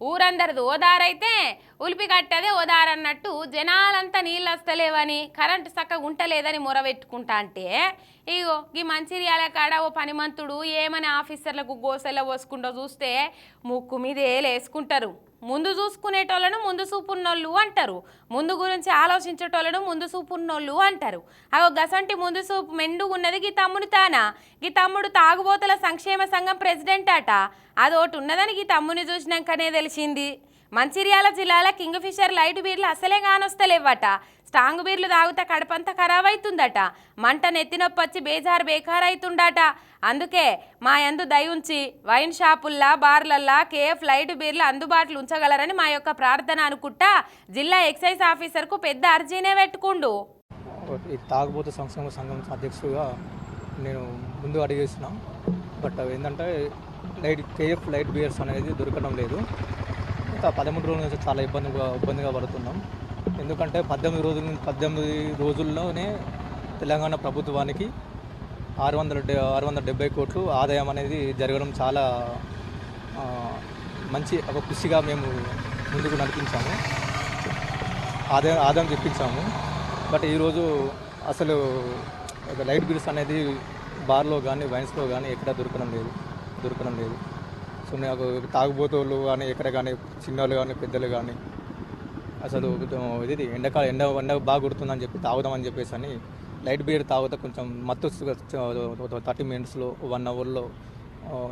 ఊరందరిది ఓదారైతే ఉలిపి కట్టదే ఓదారన్నట్టు జనాలంతా నీళ్ళు వస్తలేవని కరెంటు చక్కగా ఉంటలేదని మొరబెట్టుకుంటా అంటే ఇగో ఈ మంచిర్యాల కాడ ఓ పనిమంతుడు ఏమని ఆఫీసర్లకు గోసెల పోసుకుంటూ చూస్తే ముక్కు మీద వేసుకుంటారు ముందు చూసుకునేటోళ్ళను ముందు చూపున్నోళ్ళు అంటారు. ముందు గురించి ఆలోచించేటోళ్ళను ముందు చూపున్నోళ్ళు అంటారు. అగో గసంటి ముందు చూపు మెండు ఉన్నది గీ తమ్ముడు తానా? గీ తమ్ముడు తాగుబోతుల సంక్షేమ సంఘం ప్రెసిడెంట్ అట? అదోటి ఉన్నదని గీ తమ్ముని చూసినాకనే తెలిసింది. మంచిర్యాల జిల్లాలో కింగ్ ఫిషర్ లైట్ బీర్లు అసలే కానొస్తలేవట స్ట్రాంగ్ బీర్లు తాగితే కడపంతా ఖరాబ్ అవుతుందట మంట నెత్తినొప్పి వచ్చి బేజారు బేకార్ అందుకే మా యందు దయ ఉంచి వైన్ షాపుల్లా బార్లల్లా కేఎఫ్ లైట్ బీర్లు అందుబాటులో ఉంచగలరని మా యొక్క ప్రార్థన అనుకుంటా జిల్లా ఎక్సైజ్ ఆఫీసర్కు పెద్ద అర్జీనే పెట్టుకుండు. తాగుబోతు సంక్షేమ సంఘం అధ్యక్షుడుగా నేను ముందు అడిగేసిన బట్ ఏంటంటే లైట్ కేఎఫ్ లైట్ బియర్స్ అనేది దొరకడం లేదు. పదమూడు రోజుల నుంచి చాలా ఇబ్బందిగా ఇబ్బందిగా పడుతున్నాం. ఎందుకంటే పద్దెనిమిది రోజుల నుంచి పద్దెనిమిది రోజుల్లోనే తెలంగాణ ప్రభుత్వానికి ఆరు వందల ఆరు వందల డెబ్బై కోట్లు ఆదాయం అనేది జరగడం చాలా మంచి ఒక కృషిగా మేము ముందుకు నడిపించాము. ఆదాయం ఆదాయం తెప్పించాము. బట్ ఈరోజు అసలు ఒక లైట్ బిల్స్ అనేది బార్లో కానీ వైన్స్లో కానీ ఎక్కడ దొరకడం లేదు. దొరకడం లేదు. సో నాకు తాగుబోతోళ్ళు కానీ ఎక్కడ కానీ చిన్నోళ్ళు కానీ పెద్దలు కానీ. అసలు ఇది ఎండకాల ఎండ ఎండ బాగా కుడుతుందని చెప్పి తాగుదామని చెప్పేసి అని లైట్ బీర్ తాగితే కొంచెం మత్తు థర్టీ మినిట్స్లో వన్ అవర్లో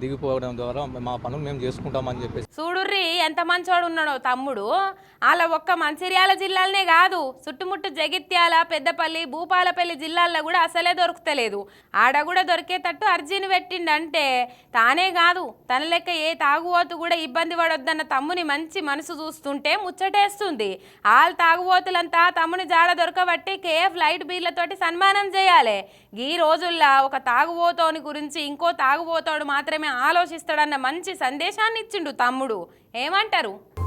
దిగిపోవడం ద్వారా మా పనులు మేము చేసుకుంటామని చెప్పేసి. చూడుర్రి ఎంత మంచోడు ఉన్నాడో తమ్ముడు. అలా ఒక్క మంచిర్యాల జిల్లాలనే కాదు చుట్టుముట్టు జగిత్యాల పెద్దపల్లి భూపాలపల్లి జిల్లాల్లో కూడా అసలే దొరుకుతలేదు. ఆడ కూడా దొరికేటట్టు అర్జీని పెట్టిండంటే తానే కాదు తన లెక్క ఏ తాగుబోతు కూడా ఇబ్బంది పడొద్దన్న తమ్ముని మంచి మనసు చూస్తుంటే ముచ్చటేస్తుంది. ఆల్ తాగుబోతులంతా తమ్ముని జాడ దొరకబట్టి కేఎఫ్ లైట్ బీర్లతోటి సన్మానం చేయాలి. ఈ రోజుల్లో ఒక తాగుబోతోని గురించి ఇంకో తాగుబోతోడు మాత్రమే ఆలోచిస్తాడన్న మంచి సందేశాన్ని ఇచ్చిండు తమ్ముడు. ఏమంటారు?